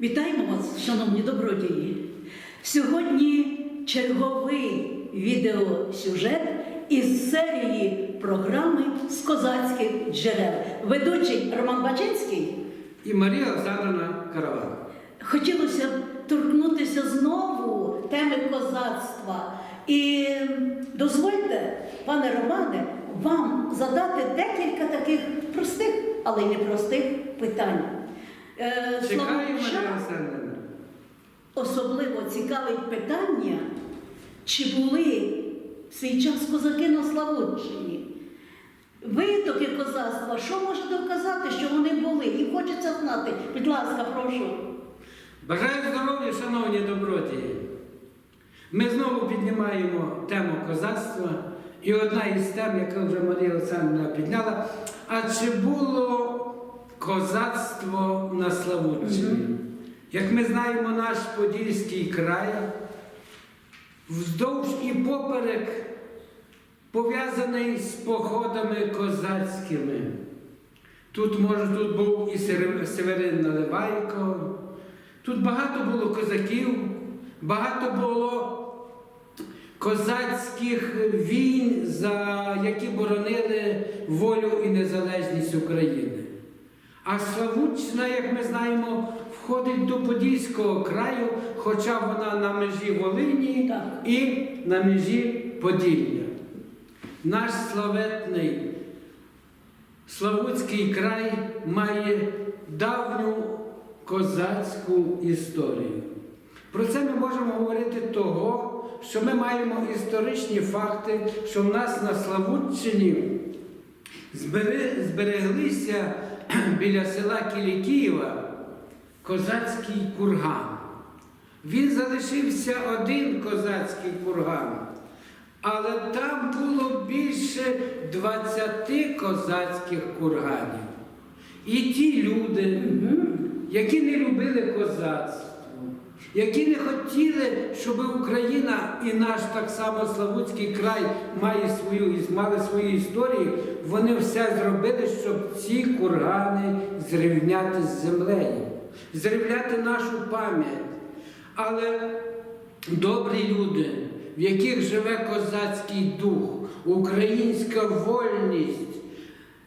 Вітаємо вас, шановні добродії. Сьогодні черговий відеосюжет із серії програми з козацьких джерел. Ведучий Роман Бачинський. І Марія Олександровна Караван. Хотілося б торкнутися знову теми козацтва. І дозвольте, пане Романе, вам задати декілька таких простих, але й непростих питань. Е, Марія Олександровна. Особливо цікавить питання, чи були в свій час козаки на Славутчині. Витоки козацтва, що можете вказати, що вони були? І хочеться знати. Будь ласка, прошу. Бажаю здоров'я, шановні добродії. Ми знову піднімаємо тему козацтва. І одна із тем, яку вже Марія Олександровна підняла, а чи було козацтво на Славутчині? Як ми знаємо, наш Подільський край вздовж і поперек пов'язаний з походами козацькими. Тут, може, тут був і Северин Наливайко, тут багато було козаків, багато було козацьких війн, за які боронили волю і незалежність України. А Славутщина, як ми знаємо, входить до Подільського краю, хоча вона на межі Волині Так. і на межі Поділля. Наш славетний Славутський край має давню козацьку історію. Про це ми можемо говорити того, що ми маємо історичні факти, що в нас на Славутчині збереглися біля села Кілікієва козацький курган. Він залишився один козацький курган, але там було більше 20 козацьких курганів. І ті люди, які не любили козацтво, які не хотіли, щоб Україна і наш так само Славутський край має свою, мали свою історію, вони все зробили, щоб ці кургани зрівняти з землею, зрівняти нашу пам'ять. Але добрі люди, в яких живе козацький дух, українська вольність,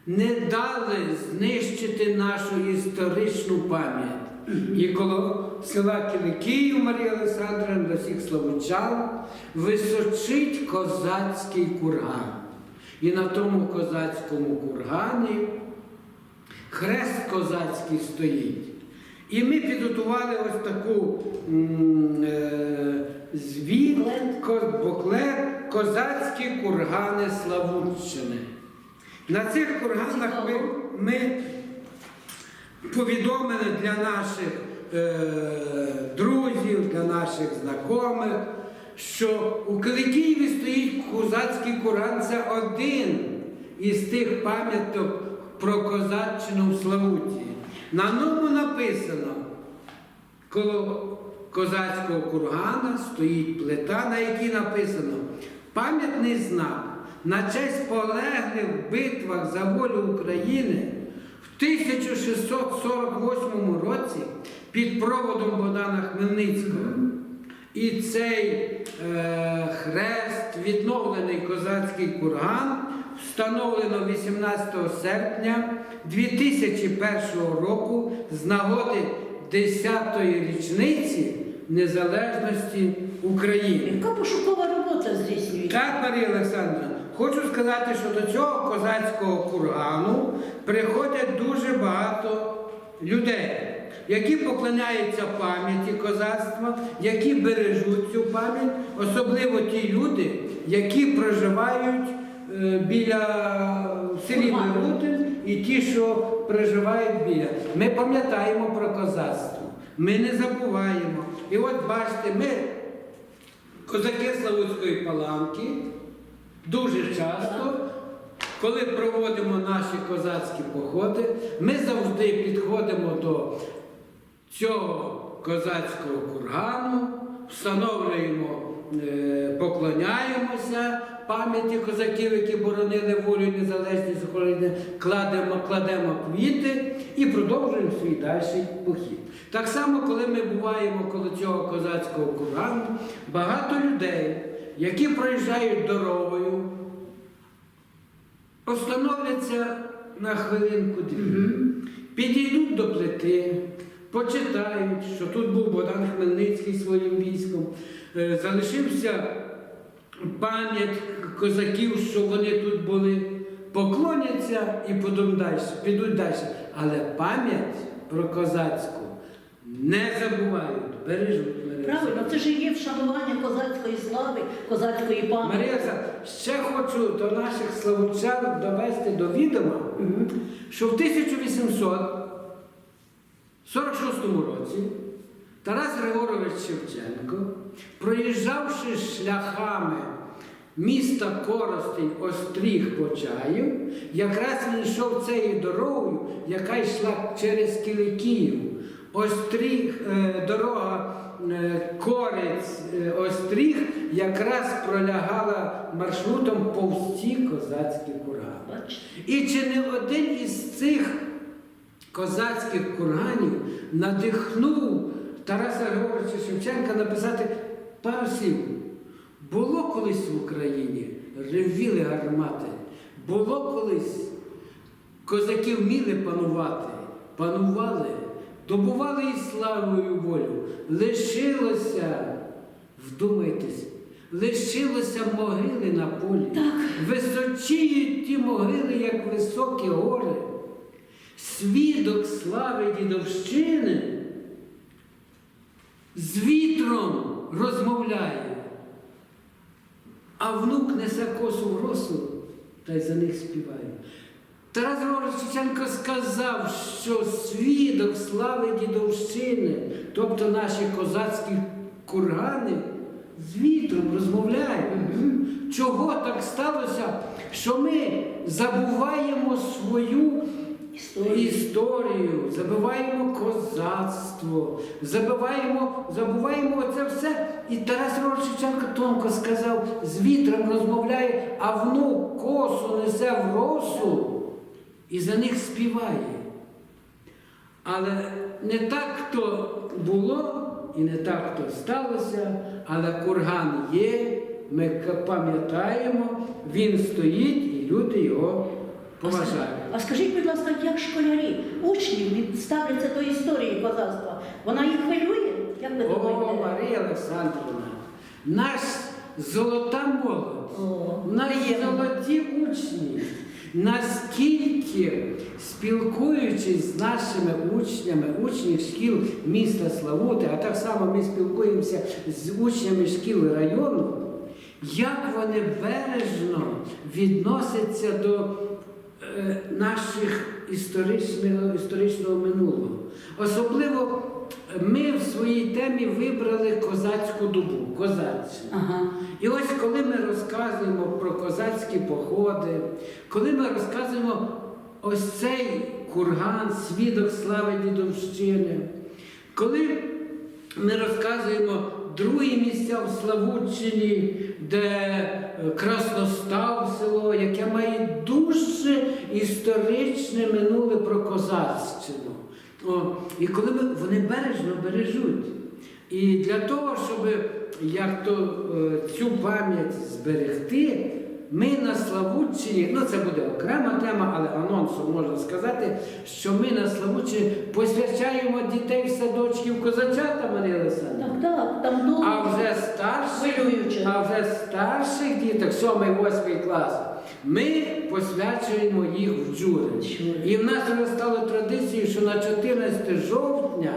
не дали знищити нашу історичну пам'ять. І коло села Кіликіїв Марія Олександровна для всіх славучан височить козацький курган. І на тому козацькому кургані хрест козацький стоїть. І ми підготували ось таку е, звіт, буклет козацькі кургани Славутщини. На цих курганах ми, ми повідомили для наших е, друзів, для наших знайомих, що у Киликієві стоїть козацький курган. Це один із тих пам'яток про козаччину в Славуті. На ньому написано, коло козацького кургана стоїть плита, на якій написано пам'ятний знак на честь полеглих в битвах за волю України в 1648 році під проводом Богдана Хмельницького. І цей е, хрест, відновлений козацький курган, встановлено 18 серпня 2001 року з нагоди 10-ї річниці незалежності України. Яка пошукова робота здійснюється? Так, Марія Олександровна, хочу сказати, що до цього козацького кургану приходять дуже багато людей, які поклоняються пам'яті козацтва, які бережуть цю пам'ять, особливо ті люди, які проживають е, біля селі. Мирутин і ті, що проживають біля. Ми пам'ятаємо про козацтво, ми не забуваємо. І от бачите, ми Козаки Славутської паланки дуже часто, коли проводимо наші козацькі походи, ми завжди підходимо до цього козацького кургану, встановлюємо, е, поклоняємося, пам'яті козаків, які боронили волю незалежність України, кладемо, кладемо квіти і продовжуємо свій дальший похід. Так само, коли ми буваємо коло цього козацького курану, багато людей, які проїжджають дорогою, остановляться на хвилинку дві, підійдуть до плити, почитають, що тут був Богдан Хмельницький своїм військом, е, залишився пам'ять козаків, що вони тут були, поклоняться і далі, підуть далі. Але пам'ять про козацьку не забувають, бережуть. Правильно, це ж є вшанування козацької слави, козацької пам'яті. Марія, ще хочу до наших славучан довести до відома, що в 1846 році Тарас Григорович Шевченко, проїжджавши шляхами міста Коростень, Остріг Почаїв, якраз він йшов цією дорогою, яка йшла через Кіликіїв. Остріг, е, дорога е, Корець, е, Остріг якраз пролягала маршрутом повз ці козацькі кургани. І чи не один із цих козацьких курганів надихнув Тараса Григоровича Шевченка написати пару слів. Було колись в Україні, ревіли гармати, було колись козаки вміли панувати, панували, добували і славою волю. Лишилося, вдумайтесь, лишилося могили на полі. Так. Височіють ті могили, як високі гори. Свідок слави дідовщини з вітром розмовляє, а внук несе косу в росу та й за них співає. Тарас Григорович Шевченко сказав, що свідок слави дідовщини, тобто наші козацькі кургани, з вітром розмовляють. Чого так сталося, що ми забуваємо свою Історію. історію, забуваємо козацтво, забуваємо, забуваємо оце все. І Тарас Григорович Шевченко тонко сказав, з вітром розмовляє, а внук косу несе в росу і за них співає. Але не так то було і не так то сталося, але курган є, ми пам'ятаємо, він стоїть і люди його поважають. А скажіть, будь ласка, як школярі, учні ставляться до історії козацтва? Вона їх хвилює? Як ви О. Марія Олександрівна, наш золота молодь, О, наші золоті учні, наскільки спілкуючись з нашими учнями, учнів шкіл міста Славути, а так само ми спілкуємося з учнями шкіл району, як вони бережно відносяться до е, наших історичного, історичного минулого. Особливо ми в своїй темі вибрали козацьку добу, козацьку. Ага. І ось коли ми розказуємо про козацькі походи, коли ми розказуємо ось цей курган, свідок слави дідовщини, коли ми розказуємо другі місця в Славутчині, де е, Красностав село, яке має дуже історичне минуле про козацькину. І коли вони бережно бережуть. І для того, щоб як то е, цю пам'ять зберегти, ми на Славутчині, ну це буде окрема тема, але анонсом можна сказати, що ми на Славутчині посвячаємо дітей в садочки в козачата, Марія Олександрівна. Так, так, там ну, А вже старших, а вже старших діток, 7-8 клас, ми посвячуємо їх в. Джури. І в нас вже стало традицією, що на 14 жовтня,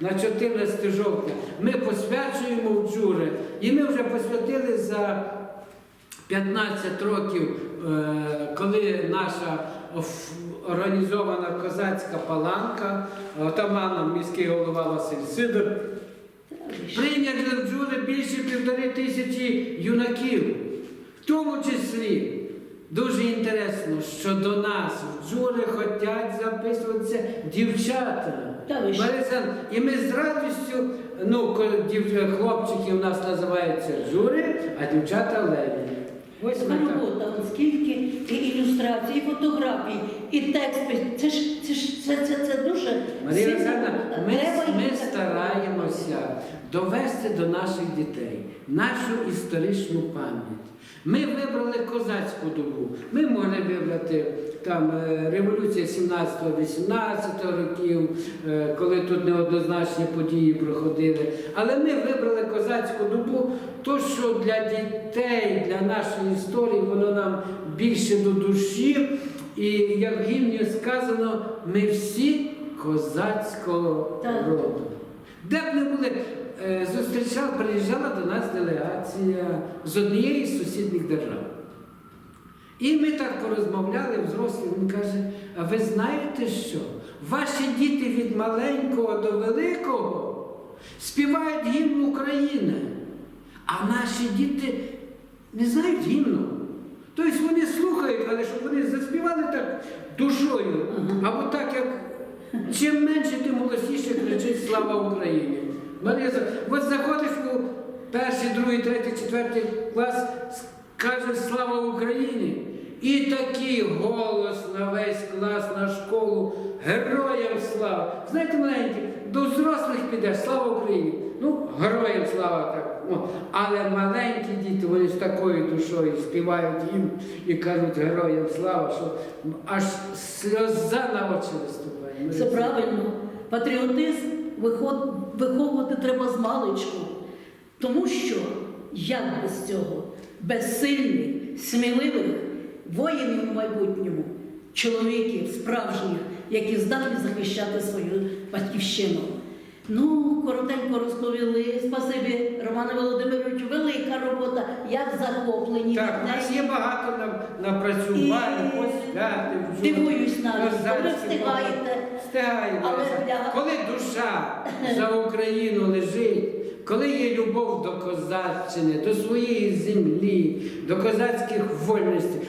на 14 жовтня ми посвячуємо в джури. І ми вже посвятили за 15 років, е, коли наша організована козацька паланка, отаманом міський голова Василь Сидор, Прийняли в джури більше півтори тисячі юнаків. В тому числі дуже інтересно, що до нас в джури хочуть записуватися дівчата. Лариса, і ми з радістю, ну, хлопчики у нас називаються джури, а дівчата леві. Ось Така робота, от скільки і ілюстрацій, і фотографій, і тексти. Це ж це ж це, це, це дуже Марія Олександровна, ми, ми стараємося довести до наших дітей нашу історичну пам'ять. Ми вибрали козацьку добу. Ми могли вибрати там е, революція 17-18 років, е, коли тут неоднозначні події проходили. Але ми вибрали козацьку добу, то що для дітей, для нашої історії, воно нам більше до душі. І як в гімні сказано, ми всі козацького роду. Де б не були, е, зустрічав, приїжджала до нас делегація з однієї з сусідніх держав. І ми так порозмовляли, взрослі, він каже, а ви знаєте що? Ваші діти від маленького до великого співають гімн України, а наші діти не знають гімну. Тобто вони слухають, але щоб вони заспівали так душою, або так, як чим менше, тим голосніше кричить Слава Україні. Марія, от заходиш у перший, другий, третій, четвертий клас, каже Слава Україні. І такий голос на весь клас, на школу, героям слава. Знаєте, маленькі, до взрослих піде, слава Україні. Ну, героям слава так. О, але маленькі діти, вони з такою душою співають їм і кажуть героям слава, що аж сльоза на очі виступає. Це правильно. Патріотизм виховувати треба з маличку. Тому що як без цього? Без сильних, сміливих воїнів у майбутньому, чоловіків справжніх, які здатні захищати свою батьківщину. Ну, коротенько розповіли. Спасибі, Романе Володимировичу, велика робота, як захоплені. Так, у нас є багато на- напрацювань, І посвяти. дивуюсь навіть, ви встигаєте. Для- Коли душа за Україну лежить, коли є любов до козаччини, до своєї землі, до козацьких вольностей,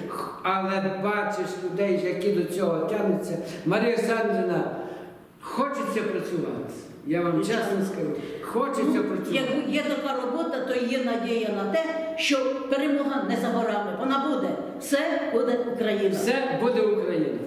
але бачиш людей, які до цього тягнуться, Марія Олександрівна, хочеться працювати. Я вам чесно скажу, хочеться Ну, працювати. Як є така робота, то є надія на те, що перемога не за горами. Вона буде. Все буде Україна. Все буде Україна.